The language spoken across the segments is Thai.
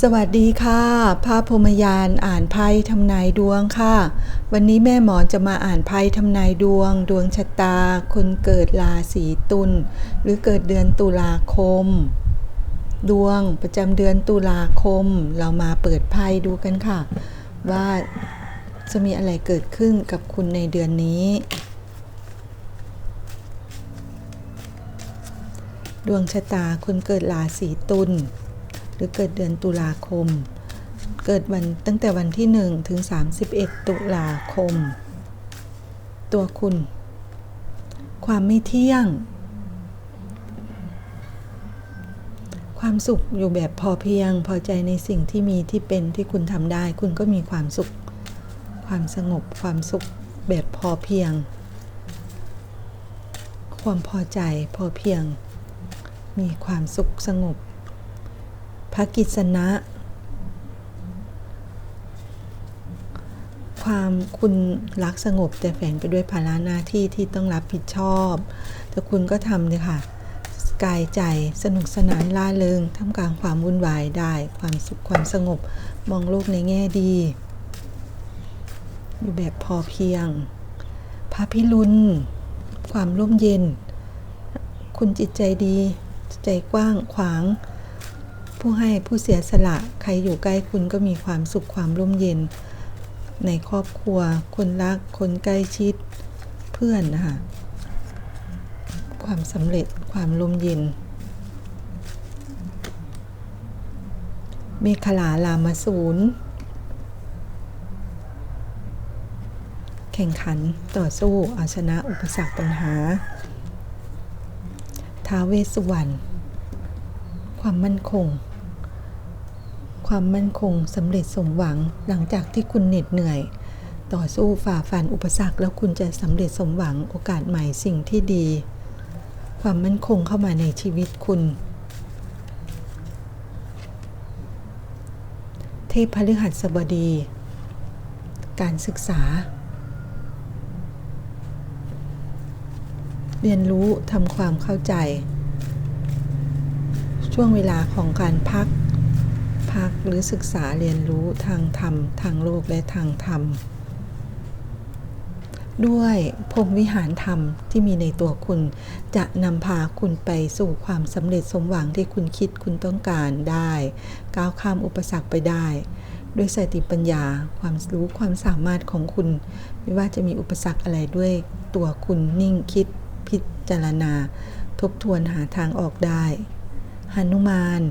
สวัสดีค่ะพระพรหมยานอ่านไพ่ทำนายดวงค่ะ วันนี้แม่หมอจะมาอ่านไพ่ทำนายดวง ดวงชะตา คนเกิดราศีตุลหรือเกิดเดือนตุลาคม ดวงประจำเดือนตุลาคม เรามาเปิดไพ่ดูกันค่ะ ว่าจะมีอะไรเกิดขึ้นกับคุณในเดือนนี้ ดวงชะตาคนเกิดราศีตุล รือเกิดเดือนตุลาคม เกิดวันตั้งแต่วันที่ 1 ถึง 31 ตุลาคม ตัวคุณ ความไม่เที่ยง ความสุขอยู่แบบพอเพียง พอใจในสิ่งที่มีที่เป็นที่คุณทำได้ คุณก็มีความสุข ความสงบความสุขแบบพอเพียง ความพอใจพอเพียง มีความสุขสงบ พระกิษณะ ความคุณรักสงบแต่แฝงไปด้วยภาระหน้าที่ที่ต้องรับผิดชอบ แต่คุณก็ทำเลยค่ะ กายใจสนุกสนานล่าเริงท่ามกลางความวุ่นวายได้ ความสุขความสงบมองโลกในแง่ดี อยู่แบบพอเพียง พระพิรุณ ความร่มเย็น คุณจิตใจดี ใจกว้างขวาง ผู้ให้ผู้เสียสละ ใครอยู่ใกล้คุณก็มีความสุขความร่มเย็น ในครอบครัว คนรัก คนใกล้ชิด เพื่อนนะคะความสำเร็จความร่มเย็น เมขลาลามาศูนย์แข่งขันต่อสู้เอาชนะอุปสรรคปัญหา ท้าเวสสุวรรณความมั่นคง ความมั่นคงสำเร็จสมหวัง หลังจากที่คุณเหน็ดเหนื่อย ต่อสู้ฝ่าฟันอุปสรรคแล้วคุณจะสำเร็จสมหวังโอกาสใหม่สิ่งที่ดี ความมั่นคงเข้ามาในชีวิตคุณ เทพพฤหัสบดี การศึกษา เรียนรู้ทำความเข้าใจ ช่วงเวลาของการพัก พักหรือศึกษาเรียนรู้ทางธรรม ทางโลกและทางธรรม ด้วยพรมวิหารธรรมที่มีในตัวคุณ จะนำพาคุณไปสู่ความสำเร็จสมหวังที่คุณคิดคุณต้องการได้ ก้าวข้ามอุปสรรคไปได้ ด้วยสติปัญญาความรู้ความสามารถของคุณ ไม่ว่าจะมีอุปสรรคอะไรด้วยตัวคุณนิ่งคิดพิจารณา ทบทวนหาทางออกได้หนุมาน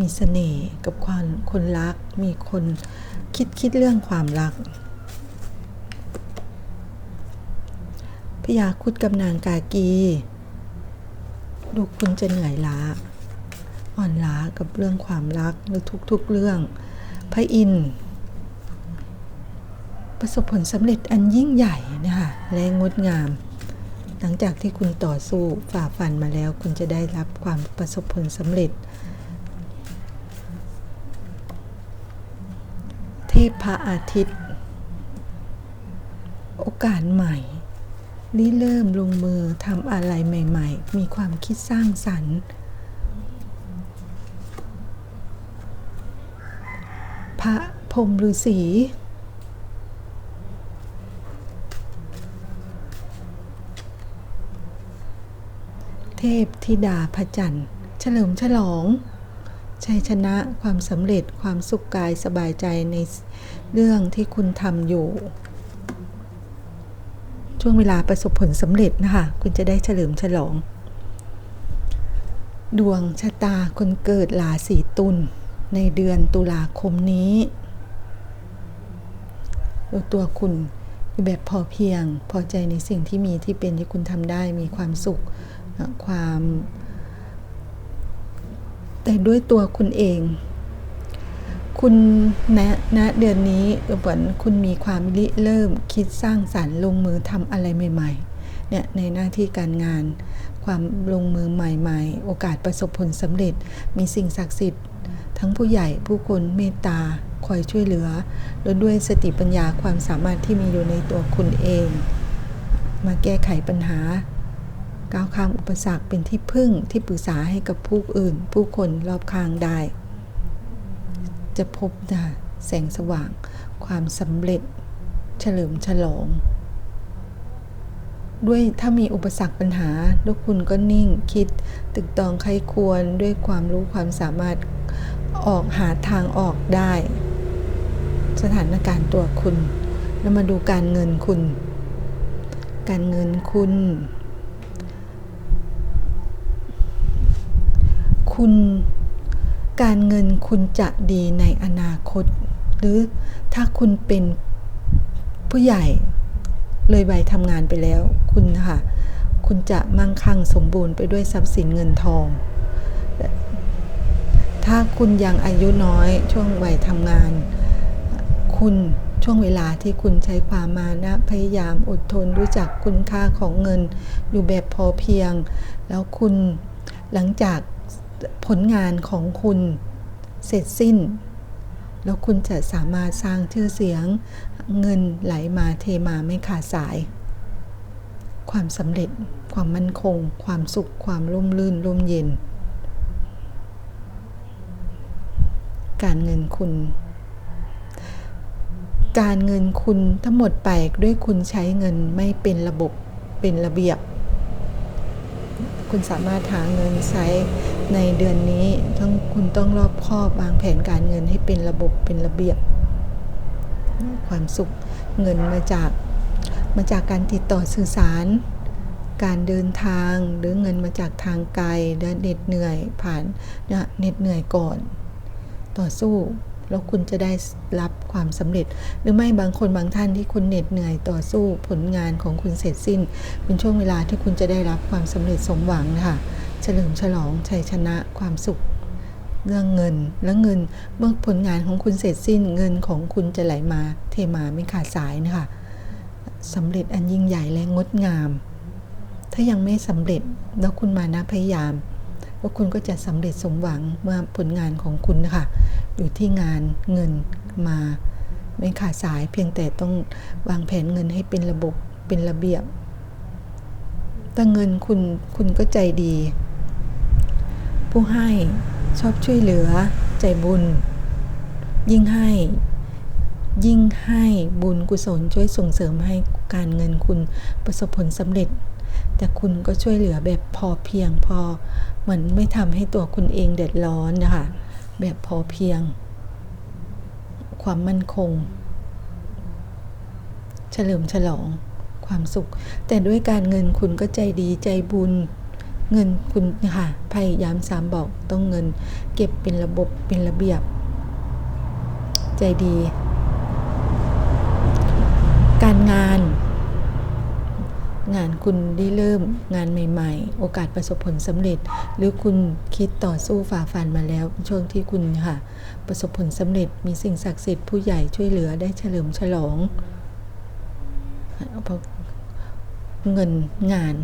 มีเสน่ห์กับความคนรัก มีคนคิดคิดเรื่องความรักพยาคุดกับนางกากี ดูคุณจะเหนื่อยล้า อ่อนล้ากับเรื่องความรักหรือทุกๆเรื่อง พระอินทร์ประสบผลสำเร็จอันยิ่งใหญ่นะคะและงดงาม หลังจากที่คุณต่อสู้ฝ่าฟันมาแล้ว คุณจะได้รับความประสบผลสำเร็จ เทพพระอาทิตย์ โอกาสใหม่ริเริ่มลงมือทำอะไรใหม่ ๆ มีความคิดสร้างสรรค์ พระพรมฤาษีเทพธิดาพระจันทร์ เฉลิมฉลอง ชัยชนะความสำเร็จความสุขกายสบายใจในเรื่องที่คุณทำอยู่ ช่วงเวลาประสบผลสำเร็จนะคะ คุณจะได้เฉลิมฉลอง ดวงชะตาคนเกิดราศีตุลในเดือนตุลาคมนี้ตัวคุณแบบพอเพียงพอใจในสิ่งที่มีที่เป็นที่คุณทำได้มีความสุขความ แต่ด้วยตัวคุณเอง คุณณณเดือนนี้เหมือนคุณมีความริเริ่มคิดสร้างสารรค์ลงมือทำอะไรใหม่ๆ เนี่ยในหน้าที่การงาน ความลงมือใหม่ๆ โอกาสประสบผลสำเร็จ มีสิ่งศักดิ์สิทธิ์ ทั้งผู้ใหญ่ผู้คนเมตตาคอยช่วยเหลือแล้วด้วยสติปัญญาความสามารถที่มีอยู่ในตัวคุณเอง มาแก้ไขปัญหา ก้าวข้ามอุปสรรคเป็นที่พึ่งที่ปรึกษาให้กับผู้อื่น ผู้คนรอบข้างได้ จะพบนะแสงสว่าง ความสำเร็จ เฉลิมฉลอง ด้วยถ้ามีอุปสรรคปัญหาทุกคุณก็นิ่งคิดตึกตองใครควรด้วยความรู้ความสามารถออกหาทางออกได้ สถานการณ์ตัวคุณ แล้วมาดูการเงินคุณ การเงินคุณ คุณ การเงินคุณจะดีในอนาคต หรือถ้าคุณเป็นผู้ใหญ่เลยใบทำงานไปแล้ว คุณค่ะ คุณจะมั่งคั่งสมบูรณ์ไปด้วยทรัพย์สินเงินทอง ถ้าคุณยังอายุน้อยช่วงวัยทำงาน คุณช่วงเวลาที่คุณใช้ความมานะพยายามอดทนรู้จักคุณค่าของเงินอยู่แบบพอเพียง แล้วคุณหลังจาก ผลงานของคุณเสร็จสิ้น แล้วคุณจะสามารถสร้างชื่อเสียงเงินไหลมาเทมาไม่ขาดสาย ความสำเร็จ ความมั่นคง ความสุข ความร่มรื่นร่มเย็น การเงินคุณ การเงินคุณทั้งหมดไปด้วยคุณใช้เงินไม่เป็นระบบเป็นระเบียบ คุณสามารถหาเงินใช้ ในเดือนนี้ต้องคุณต้องรอบคอบวางแผนการเงินให้เป็นระบบเป็นระเบียบ ความสุขเงินมาจากมาจากการติดต่อสื่อสาร การเดินทางหรือเงินมาจากทางไกลเดินเหน็ดเหนื่อยผ่านเนี่ยเหน็ดเหนื่อยก่อน ต่อสู้แล้วคุณจะได้รับความสำเร็จ หรือไม่บางคนบางท่านที่คุณเหน็ดเหนื่อยต่อสู้ผลงานของคุณเสร็จสิ้น เป็นช่วงเวลาที่คุณจะได้รับความสำเร็จสมหวังค่ะ เฉลิมฉลองชัยชนะความสุข เรื่องเงินและเงินเมื่อผลงานของคุณเสร็จสิ้นเงินของคุณจะไหลมาเทมาไม่ขาดสายนะคะสำเร็จอันยิ่งใหญ่และงดงาม ถ้ายังไม่สำเร็จแล้วคุณมานะพยายามแล้วคุณก็จะสำเร็จสมหวังเมื่อผลงานของคุณนะคะอยู่ที่งานเงินมาไม่ขาดสายเพียงแต่ต้องวางแผนเงินให้เป็นระบบเป็นระเบียบ แต่เงินคุณคุณก็ใจดี ผู้ให้ชอบช่วยเหลือ ใจบุญ ยิ่งให้ ยิ่งให้บุญกุศลช่วยส่งเสริมให้การเงินคุณประสบผลสำเร็จ แต่คุณก็ช่วยเหลือแบบพอเพียงพอ เหมือนไม่ทำให้ตัวคุณเองเดือดร้อนนะคะ แบบพอเพียง ความมั่นคง เฉลิมฉลองความสุข แต่ด้วยการเงินคุณก็ใจดีใจบุญ เงินคุณค่ะพยายามสามบอกต้องเงิน เก็บเป็นระบบเป็นระเบียบ ใจดี การงาน งานคุณได้เริ่มงานใหม่ ๆ โอกาสประสบผลสำเร็จ หรือคุณคิดต่อสู้ฝ่าฟันมาแล้วช่วงที่คุณค่ะ ประสบผลสำเร็จมีสิ่งศักดิ์สิทธิ์ผู้ใหญ่ช่วยเหลือได้เฉลิมฉลอง เงินงาน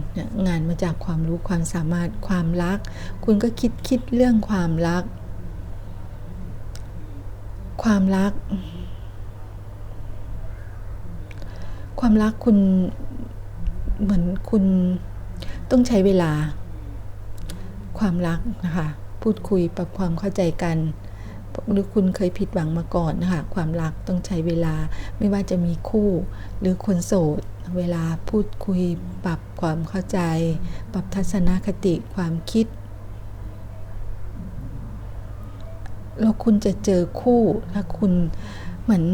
งานมาจากความรู้ความสามารถความรัก คุณก็คิดคิดเรื่องความรัก ความรัก ความรักคุณเหมือนคุณต้องใช้เวลา ความรักนะคะพูดคุยปรับความเข้าใจกันหรือคุณเคยผิดหวังมาก่อนนะคะความรักต้องใช้เวลาไม่ว่าจะมีคู่หรือคนโสด เวลาพูดคุยปรับความเข้าใจ ปรับทัศนคติความคิดแล้วคุณจะเจอคู่ถ้าคุณเหมือน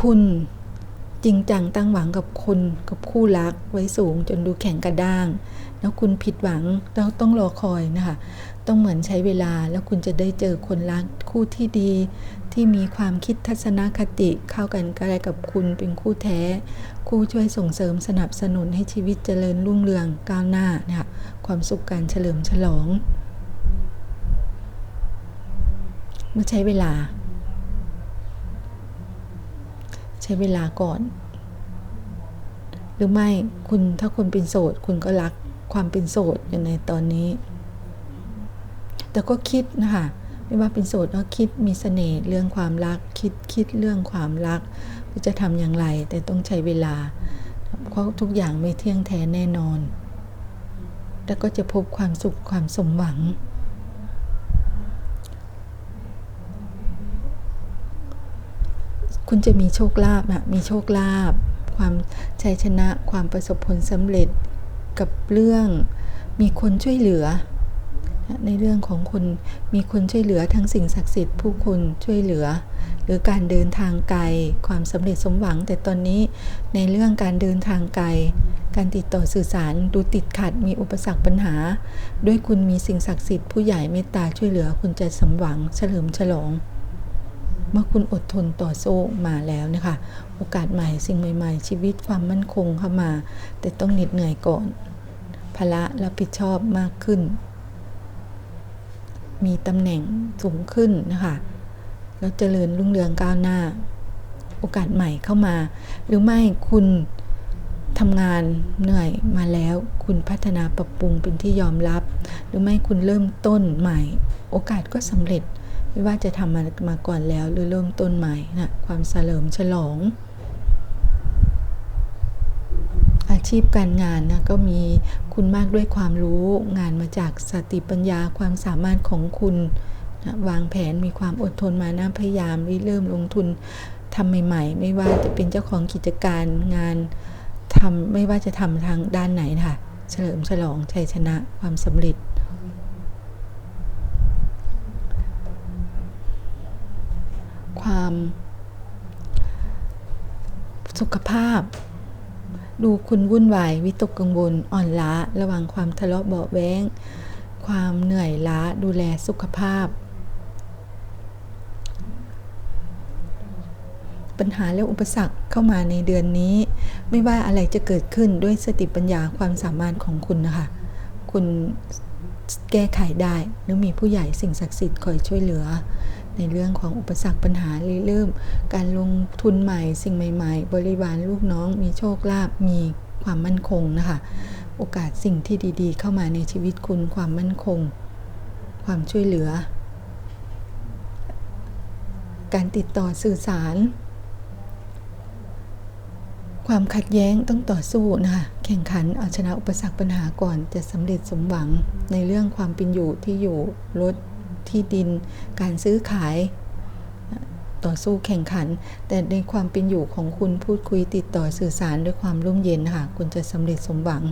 คุณจริงจังตั้งหวังกับคนกับคู่รักไว้สูงจนดูแข็งกระด้าง แล้วคุณผิดหวังต้องต้องรอคอยนะคะ ต้องเหมือนใช้เวลาแล้วคุณจะได้เจอคนรักคู่ที่ดี ที่มีความคิดทัศนคติเข้ากันกระไรกับคุณเป็นคู่แท้ คู่ช่วยส่งเสริมสนับสนุนให้ชีวิตเจริญรุ่งเรืองก้าวหน้านะคะความสุขการเฉลิมฉลอง เมื่อใช้เวลา ใช้เวลาก่อน หรือไม่คุณถ้าคุณเป็นโสด คุณก็รักความเป็นโสดอยู่ในตอนนี้ แต่ก็คิดนะคะไม่ว่าเป็นโสดก็คิดมีสเสน่ห์เรื่องความรัก คิดคิดเรื่องความรักจะทำอย่างไร แต่ต้องใช้เวลา เพราะทุกอย่างไม่เที่ยงแท้แน่นอน แต่ก็จะพบความสุขความสมหวัง คุณจะมีโชคลาภนะมีโชคลาภความชัยชนะความประสบผลสำเร็จกับเรื่องมีคนช่วยเหลือ ในเรื่องของคุณมีคนช่วยเหลือทั้งสิ่งศักดิ์สิทธิ์ผู้คนช่วยเหลือ หรือการเดินทางไกลความสำเร็จสมหวัง แต่ตอนนี้ในเรื่องการเดินทางไกลการติดต่อสื่อสารดูติดขัดมีอุปสรรคปัญหา ด้วยคุณมีสิ่งศักดิ์สิทธิ์ผู้ใหญ่เมตตาช่วยเหลือคุณจะสมหวังเฉลิมฉลอง เมื่อคุณอดทนต่อสู้มาแล้วนะคะ โอกาสใหม่สิ่งใหม่ ๆ ชีวิตความมั่นคงเข้ามา แต่ต้องเหน็ดเหนื่อยก่อนภาระรับผิดชอบมากขึ้น มีตำแหน่งสูงขึ้นนะคะ แล้วเจริญรุ่งเรืองก้าวหน้า โอกาสใหม่เข้ามา หรือไม่คุณทำงานเหนื่อยมาแล้ว คุณพัฒนาปรับปรุงเป็นที่ยอมรับ หรือไม่คุณเริ่มต้นใหม่ โอกาสก็สำเร็จ ไม่ว่าจะทำมามาก่อนแล้วหรือเริ่มต้นใหม่นะความเสริมฉลอง อา ชีพการงานนะก็มีคุณมากด้วยความรู้งานมาจากสติปัญญาความสามารถของคุณนะวางแผนมีความอดทนมานะพยายามริเริ่มลงทุนทำใหม่ ๆ ไม่ว่าจะเป็นเจ้าของกิจการงานทำไม่ว่าจะทำทางด้านไหนค่ะ เฉลิมฉลองชัยชนะความสำเร็จความสุขภาพ ดูคุณวุ่นวายวิตกกังวลอ่อนล้า ระหว่างความทะเลาะเบาแว้ง ความเหนื่อยล้าดูแลสุขภาพ ปัญหาและอุปสรรคเข้ามาในเดือนนี้ ไม่ว่าอะไรจะเกิดขึ้นด้วยสติปัญญาความสามารถของคุณนะคะ คุณแก้ไขได้หรือมีผู้ใหญ่สิ่งศักดิ์สิทธิ์คอยช่วยเหลือ ในเรื่องของอุปสรรคปัญหาเริ่ม การลงทุนใหม่สิ่งใหม่ ๆ บริวารลูกน้องมีโชคลาภมีความมั่นคงนะคะ โอกาสสิ่งที่ดีๆ เข้ามาในชีวิตคุณความมั่นคง ความช่วยเหลือ การติดต่อสื่อสาร ความขัดแย้งต้องต่อสู้นะคะแข่งขันเอาชนะอุปสรรคปัญหาก่อนจะสำเร็จสมหวังในเรื่องความเป็นอยู่ที่อยู่รถ ที่ดิน การซื้อขาย ต่อสู้แข่งขัน แต่ในความเป็นอยู่ของคุณพูดคุยติดต่อสื่อสารด้วยความร่มเย็นค่ะ คุณจะสำเร็จสมหวัง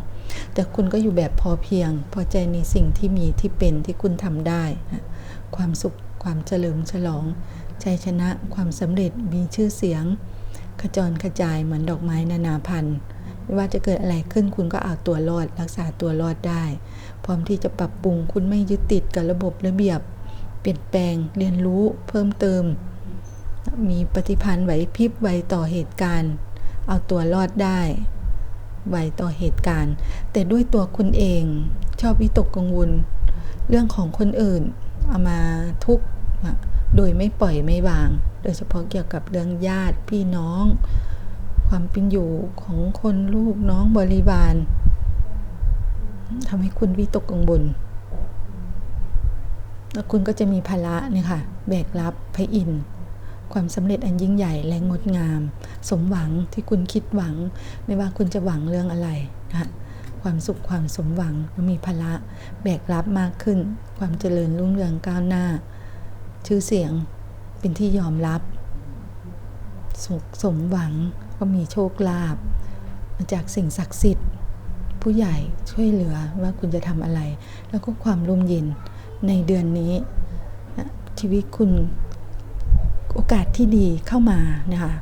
แต่คุณก็อยู่แบบพอเพียง พอใจในสิ่งที่มีที่เป็นที่คุณทำได้ความสุขความเฉลิมฉลองชัยชนะความสำเร็จมีชื่อเสียง ขจรกระจายเหมือนดอกไม้นานาพันธุ์ไม่ว่าจะเกิดอะไรขึ้นคุณก็เอาตัวรอด รักษาตัวรอดได้ พร้อมที่จะปรับปรุงคุณไม่ยึดติดกับระบบระเบียบ เปลี่ยนแปลงเรียนรู้เพิ่มเติม มีปฏิพันธ์ไหวพริบไวต่อเหตุการณ์ เอาตัวรอดได้ไวต่อเหตุการณ์ แต่ด้วยตัวคุณเองชอบวิตกกังวล เรื่องของคนอื่น เอามาทุกข์โดยไม่ปล่อยไม่วาง โดยเฉพาะเกี่ยวกับเรื่องญาติพี่น้อง ความเป็นอยู่ของคนลูกน้องบริวารทำให้คุณวิตกกังวล แล้วคุณก็จะมีภาระเนี่ยค่ะแบกรับพระอินทร์ความสำเร็จอันยิ่งใหญ่และงดงาม สมหวังที่คุณคิดหวัง ไม่ว่าคุณจะหวังเรื่องอะไรนะคะความสุขความสมหวังมีภาระแบกรับมากขึ้น ความเจริญรุ่งเรืองก้าวหน้า ชื่อเสียงเป็นที่ยอมรับ สุขสมหวังก็มีโชคลาภมาจากสิ่งศักดิ์สิทธิ์ ผู้ใหญ่ช่วยเหลือว่าคุณจะทำอะไร แล้วก็ความร่มเย็น ในเดือนนี้ชีวิตคุณโอกาสที่ดีเข้ามานะคะ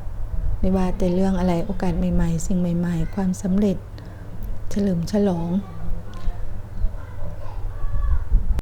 ไม่ว่าแต่เรื่องอะไรโอกาสใหม่ ๆ สิ่งใหม่ ๆ ความสำเร็จ เฉลิมฉลอง